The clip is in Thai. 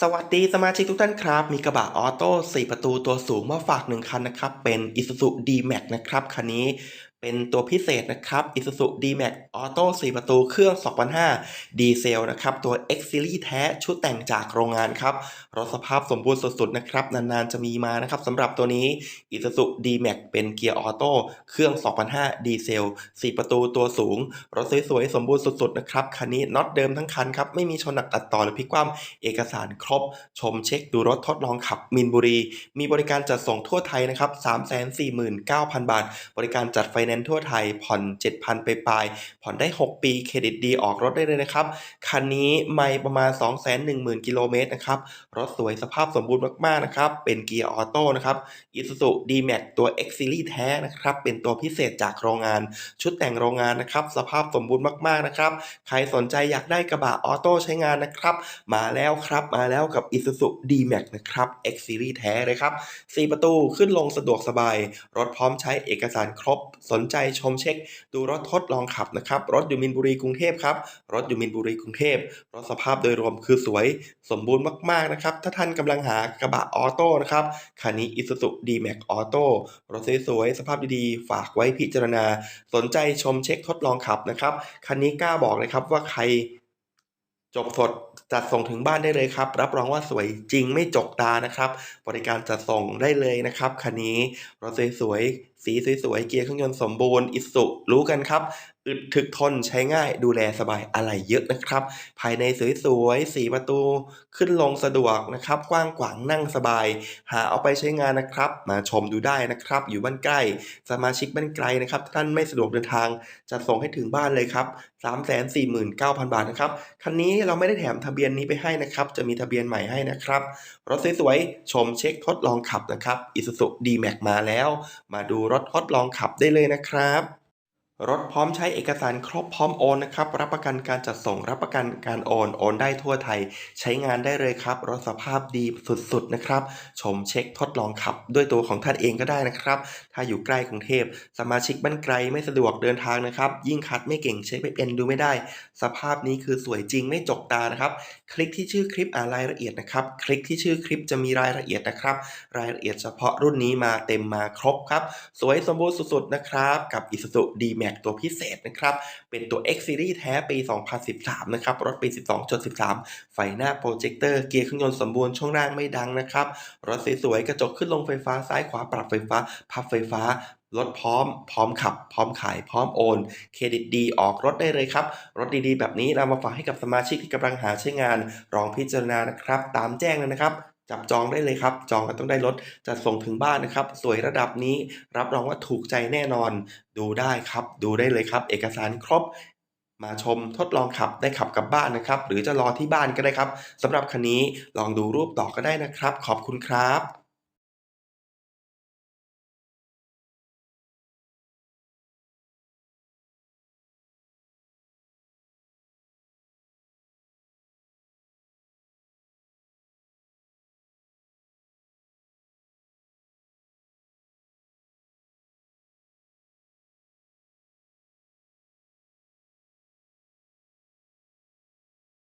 สวัสดีสมาชิกทุกท่านครับ มีกระบะออโต้4ประตูตัวสูงมาฝาก1คันนะครับ เป็น Isuzu D-Max นะครับ คันนี้ เป็นตัวพิเศษนะครับ Isuzu D-Max ออโต้4ประตูเครื่อง 2005 ดีเซลนะครับ ตัว X Series แท้ชุดแต่งจากโรงงานครับ รถสภาพสมบูรณ์สุดๆนะครับ นานๆจะมีมานะครับสำหรับตัวนี้ Isuzu D-Max เป็นเกียร์ออโต้เครื่อง 2005 ดีเซล 4 ประตูตัวสูง รถสวยๆ สมบูรณ์สุดๆนะครับ คันนี้น็อตเดิมทั้งคันครับ ไม่มีชนหนักตัดต่อหรือพลิกคว่ำเอกสารครบ ชมเช็คดูรถทดลองขับมินบุรี มีบริการจัดส่งทั่วไทยนะครับ349,000 บาท บริการจัดไฟแนนซ์ทั่วไทย ผ่อน 7,000 ไปปลาย ผ่อนได้ 6 ปี เครดิตดีออกรถได้เลยนะครับ คันนี้ไม่ประมาณ 210,000 กิโลเมตรนะครับ รถสวยสภาพสมบูรณ์มากๆนะครับ เป็นเกียร์ออโต้นะครับ Isuzu D-Max ตัว X Series แท้นะครับ เป็นตัวพิเศษจากโรงงาน ชุดแต่งโรงงานนะครับ สภาพสมบูรณ์มากๆนะครับ ใครสนใจอยากได้กระบะออโต้ใช้งานนะครับ มาแล้วครับ มาแล้วกับ Isuzu D-Max นะครับ X Series แท้เลยครับ 4 ประตูขึ้นลงสะดวกสบาย รถพร้อมใช้เอกสารครบสนนใจชมเช็ค ดูรถทดลองขับนะครับ รถอยู่มินบุรีกรุงเทพครับ รถอยู่มินบุรีกรุงเทพรถสภาพโดยรวมคือสวยสมบูรณ์มากๆนะครับ ถ้าท่านกำลังหากระบะออโต้นะครับคันนี้ Isuzu D-Max Auto รถสวยๆสภาพดีๆ ฝากไว้พิจารณา สนใจชมเช็คทดลองขับนะครับคันนี้กล้าบอกเลยครับว่าใครจบสดจัดส่งถึงบ้านได้เลยครับ รับรองว่าสวยจริงไม่จกตานะครับ บริการจัดส่งได้เลยนะครับคันนี้รถสวยๆ สีสวยๆ เกียร์เครื่องยนต์สมบูรณ์ อิสุรู้กันครับ อึดถึกทนใช้ง่ายดูแลสบายอะไรเยอะนะครับ ภายในสวยๆ สีประตูขึ้นลงสะดวกนะครับ กว้างขวางนั่งสบาย หาเอาไปใช้งานนะครับ มาชมดูได้นะครับ อยู่บ้านใกล้ สมาชิกบ้านไกลนะครับ ท่านไม่สะดวกเดินทางจัดส่งให้ถึงบ้านเลยครับ349,000 บาทนะครับ คันนี้เราไม่ได้แถมทะเบียนนี้ไปให้นะครับ จะมีทะเบียนใหม่ให้นะครับ รถสวยๆ ชมเช็คทดลองขับนะครับ Isuzu D-Max มาแล้ว มาดูรถทดลองขับได้เลยนะครับ รถพร้อมใช้เอกสารครบพร้อมโอนนะครับ รับประกันการจัดส่งรับประกันการโอน โอนได้ทั่วไทย ใช้งานได้เลยครับ รถสภาพดีสุดๆนะครับ ชมเช็คทดลองขับ ด้วยตัวของท่านเองก็ได้นะครับ ถ้าอยู่ใกล้กรุงเทพ สมาชิกบ้านไกลไม่สะดวกเดินทางนะครับ ยิ่งคัดไม่เก่งเช็คไม่เป็นดูไม่ได้ สภาพนี้คือสวยจริงไม่จกตานะครับ คลิกที่ชื่อคลิปอ่านรายละเอียดนะครับ คลิกที่ชื่อคลิปจะมีรายละเอียดนะครับ รายละเอียดเฉพาะรุ่นนี้มาเต็มมาครบครับ สวยสมบูรณ์สุดๆนะครับ กับ Isuzu Max ตัวพิเศษนะครับ เป็นตัว X Series แท้ปี 2013 นะครับ รถปี 12.13 ไฟหน้าโปรเจคเตอร์ เกียร์เครื่องยนต์สมบูรณ์ ช่วงล่างไม่ดังนะครับ รถสวยๆ กระจกขึ้นลงไฟฟ้า ซ้ายขวาปรับไฟฟ้า พับไฟฟ้ารถพร้อม พร้อมขับ พร้อมขาย พร้อมโอน เครดิตดีออกรถได้เลยครับ รถดีๆ แบบนี้เรามาฝากให้กับสมาชิกที่กำลังหาใช้งานลองพิจารณานะครับ ตามแจ้งเลยนะครับ จับจองได้เลยครับ จองกันต้องได้รถจัดส่งถึงบ้านนะครับ สวยระดับนี้รับรองว่าถูกใจแน่นอน ดูได้ครับ ดูได้เลยครับ เอกสารครบ มาชมทดลองขับได้ขับกลับบ้านนะครับ หรือจะรอที่บ้านก็ได้ครับสำหรับคันนี้ลองดูรูปต่อก็ได้นะครับ ขอบคุณครับ